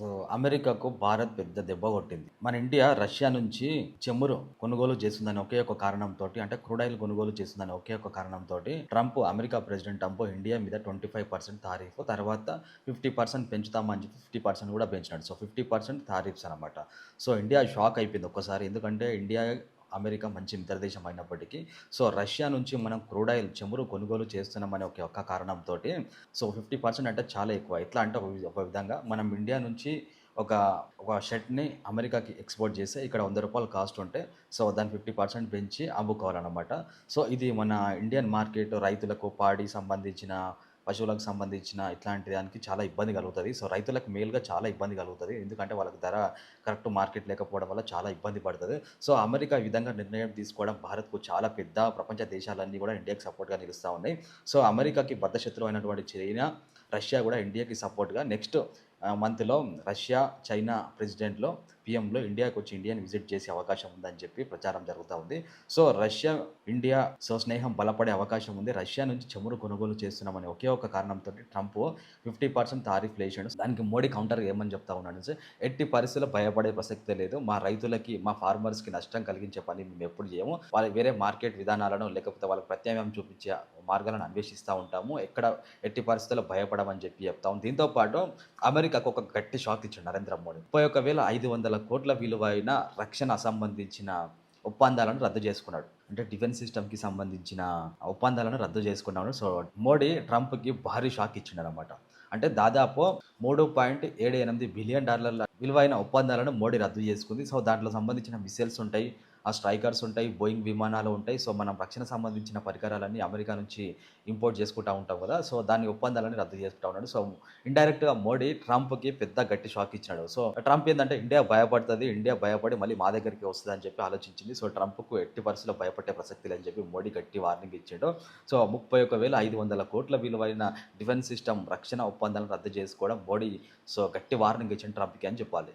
So అమెరికాకు భారత్ పెద్ద దెబ్బ కొట్టింది. మన ఇండియా రష్యా నుంచి చెమురు కొనుగోలు చేస్తుందని ఒకే ఒక కారణంతో అంటే క్రూడైల్ కొనుగోలు చేస్తుందని ఒకే ఒక కారణంతో Trump America president Trump India మీద ట్వంటీ ఫైవ్ పర్సెంట్ తారీఫ్ తర్వాత ఫిఫ్టీ పర్సెంట్ పెంచుతామని చెప్పి ఫిఫ్టీ పర్సెంట్ కూడా పెంచినాడు. సో ఫిఫ్టీ పర్సెంట్ తారీఫ్స్ అనమాట సో ఇండియా షాక్ అయిపోయింది ఒక్కసారి. ఎందుకంటే ఇండియా అమెరికా మంచి మిత్ర దేశం అయినప్పటికీ సో రష్యా నుంచి మనం క్రూడాయిల్ చెమురు కొనుగోలు చేస్తున్నామనే ఒక ఒక్క కారణంతో సో ఫిఫ్టీ పర్సెంట్ అంటే చాలా ఎక్కువ. ఎట్లా అంటే ఒక ఒక విధంగా మనం ఇండియా నుంచి ఒక ఒక షర్ట్ని అమెరికాకి ఎక్స్పోర్ట్ చేస్తే ఇక్కడ వంద రూపాయలు కాస్ట్ ఉంటే సో దాన్ని ఫిఫ్టీ పర్సెంట్ పెంచి అమ్ముకోవాలన్నమాట. సో ఇది మన ఇండియన్ మార్కెట్ రైతులకు పాడి సంబంధించిన పశువులకు సంబంధించిన ఇట్లాంటి దానికి చాలా ఇబ్బంది కలుగుతుంది. సో రైతులకు మేలుగా చాలా ఇబ్బంది కలుగుతుంది. ఎందుకంటే వాళ్ళకి ధర కరెక్ట్ మార్కెట్ లేకపోవడం వల్ల చాలా ఇబ్బంది పడుతుంది. సో అమెరికా ఈ విధంగా నిర్ణయం తీసుకోవడం భారత్కు చాలా పెద్ద ప్రపంచ దేశాలన్నీ కూడా ఇండియాకి సపోర్ట్గా నిలుస్తూ ఉన్నాయి. సో అమెరికాకి బద్దశత్రువు అయినటువంటి చైనా రష్యా కూడా ఇండియాకి సపోర్ట్గా. నెక్స్ట్ మంత్లో రష్యా చైనా ప్రెసిడెంట్లో పిఎంలో ఇండియాకి వచ్చి ఇండియాని విజిట్ చేసే అవకాశం ఉందని చెప్పి ప్రచారం జరుగుతూ ఉంది. సో రష్యా ఇండియా సో స్నేహం బలపడే అవకాశం ఉంది. రష్యా నుంచి చమురు కొనుగోలు చేస్తున్నామని ఒకే ఒక కారణంతో ట్రంప్ ఫిఫ్టీ పర్సెంట్ తారీఫ్ లేచాడు. దానికి మోడీ కౌంటర్ ఏమని చెప్తా ఉన్నాడు సార్? ఎట్టి పరిస్థితుల్లో భయపడే ప్రసక్తే లేదు. మా రైతులకి మా ఫార్మర్స్కి నష్టం కలిగించే పని మేము ఎప్పుడు చేయము. వాళ్ళ వేరే మార్కెట్ విధానాలను లేకపోతే వాళ్ళకి ప్రత్యామ్నాయం చూపించే మార్గాలను అన్వేషిస్తూ ఉంటాము. ఎక్కడ ఎట్టి పరిస్థితుల్లో భయపడమని చెప్పి చెప్తాం దీంతో పాటు అమెరికాకు ఒక గట్టి షాక్ ఇచ్చాడు నరేంద్ర మోడీ. ముప్పై ఒక వేల ఐదు వందల కోట్ల విలువైన రక్షణ సంబంధించిన ఒప్పందాలను రద్దు చేసుకున్నాడు. అంటే డిఫెన్స్ సిస్టమ్కి సంబంధించిన ఒప్పందాలను రద్దు చేసుకున్నాడు. సో మోడీ ట్రంప్కి భారీ షాక్ ఇచ్చిండు అనమాట అంటే దాదాపు మూడు పాయింట్ ఏడు ఎనిమిది బిలియన్ డాలర్ల విలువైన ఒప్పందాలను మోడీ రద్దు చేసుకుంది. సో దాంట్లో సంబంధించిన మిసైల్స్ ఉంటాయి. ఆ స్ట్రైకర్స్ ఉంటాయి బోయింగ్ విమానాలు ఉంటాయి. సో మనం రక్షణ సంబంధించిన పరికరాలన్నీ అమెరికా నుంచి ఇంపోర్ట్ చేసుకుంటా ఉంటాం కదా. సో దాని ఒప్పందాలని రద్దు చేసుకుంటా ఉన్నాడు. సో ఇండైరెక్ట్గా మోడీ ట్రంప్కి పెద్ద గట్టి షాక్ ఇచ్చాడు సో ట్రంప్ ఏంటంటే ఇండియా భయపడుతుంది ఇండియా భయపడి మళ్ళీ మా దగ్గరికి వస్తుంది అని చెప్పి ఆలోచించింది. సో ట్రంప్కు ఎట్టి పరిస్థితుల్లో భయపడే ప్రసక్తి లేదని చెప్పి మోడీ గట్టి వార్నింగ్ ఇచ్చాడు. సో ముప్పై ఒక వేల ఐదు వందల కోట్ల విలువైన డిఫెన్స్ సిస్టమ్ రక్షణ ఒప్పందాలను రద్దు చేసుకోవడం మోడీ సో గట్టి వార్నింగ్ ఇచ్చిన ట్రంప్కి అని చెప్పాలి.